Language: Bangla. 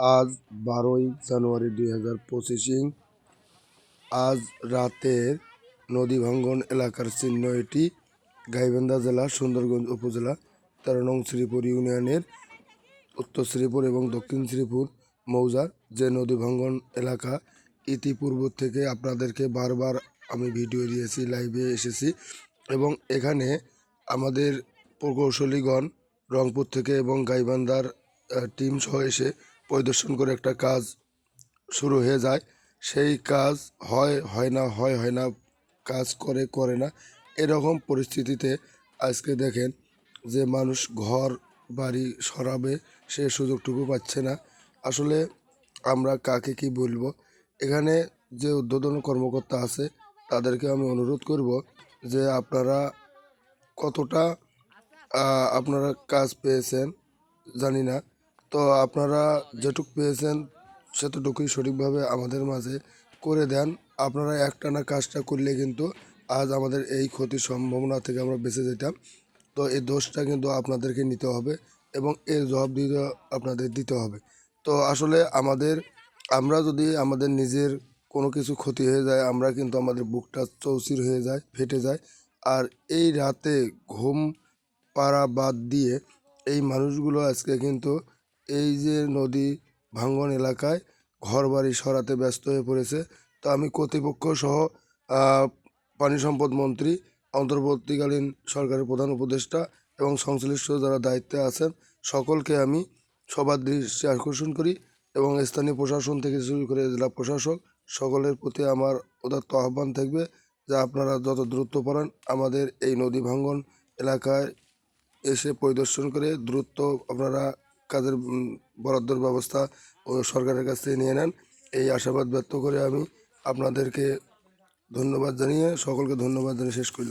আজ বারোই জানুয়ারি দুই হাজার পঁচিশিং আজ রাতের নদী ভাঙ্গন এলাকার চিহ্ন এটি গাইবান্ধা জেলা, সুন্দরগঞ্জ উপজেলা, তেরো নং শ্রীপুর ইউনিয়নের উত্তর শ্রীপুর এবং দক্ষিণ শ্রীপুর মৌজার যে নদী ভাঙ্গন এলাকা। ইতিপূর্ব থেকে আপনাদেরকে বারবার আমি ভিডিও দিয়েছি, লাইভে এসেছি এবং এখানে আমাদের প্রকৌশলীগণ রংপুর থেকে এবং গাইবান্ধার টিম সহ এসে পরিদর্শন করে একটা কাজ শুরু হয়ে যায়। সেই কাজ হয় হয় না, হয় হয় না, কাজ করে করে না, এরকম পরিস্থিতিতে আজকে দেখেন যে মানুষ ঘর, বাড়ি সরাবে, সে সুযোগটুকু পাচ্ছে না। আসলে আমরা কাকে কি বলব? এখানে যে উদ্বোধন কর্মকর্তা আছে, তাদেরকে আমি অনুরোধ করব যে আপনারা কতটা আপনারা কাজ পেয়েছেন জানি না। তো আপনারা যেটুক পেয়েছেন সেতটুকুই সঠিকভাবে আমাদের মাঝে করে দেন। আপনারা একটানা কাজটা করলে কিন্তু আজ আমাদের এই ক্ষতির সম্ভাবনা থেকে আমরা বেঁচে যেতাম। তো এই দোষটা কিন্তু আপনাদেরকে নিতে হবে এবং এর জবাব দিতে আপনাদের দিতে হবে। তো আসলে আমাদের, আমরা যদি আমাদের নিজের কোনো কিছু ক্ষতি হয়ে যায়, আমরা কিন্তু আমাদের বুকটা চৌচির হয়ে যায়, ফেটে যায়। আর এই রাতে ঘুম পাড়া বাদ দিয়ে এই মানুষগুলো আজকে কিন্তু এই যে নদী ভাঙ্গন এলাকায় ঘরবাড়ি সরাতে ব্যস্ত হয়ে পড়েছে। তো আমি কর্তৃপক্ষ সহ পানি সম্পদ মন্ত্রী, অন্তর্বর্তীকালীন সরকারের প্রধান উপদেষ্টা এবং সংশ্লিষ্ট যারা দায়িত্বে আছেন, সকলকে আমি সবার দৃষ্টি আকর্ষণ করি এবং স্থানীয় প্রশাসন থেকে শুরু করে জেলা প্রশাসক সকলের প্রতি আমার উদাত্ত আহ্বান থাকবে যে আপনারা যত দ্রুত পারেন আমাদের এই নদী ভাঙ্গন এলাকায় এসে পরিদর্শন করে দ্রুত আপনারা কাজের বরাদ্দর ব্যবস্থা ও সরকারের কাছ থেকে নিয়ে নেন। এই আশাবাদ ব্যক্ত করে আমি আপনাদেরকে ধন্যবাদ জানিয়ে সকলকে ধন্যবাদ জানিয়ে শেষ করলাম।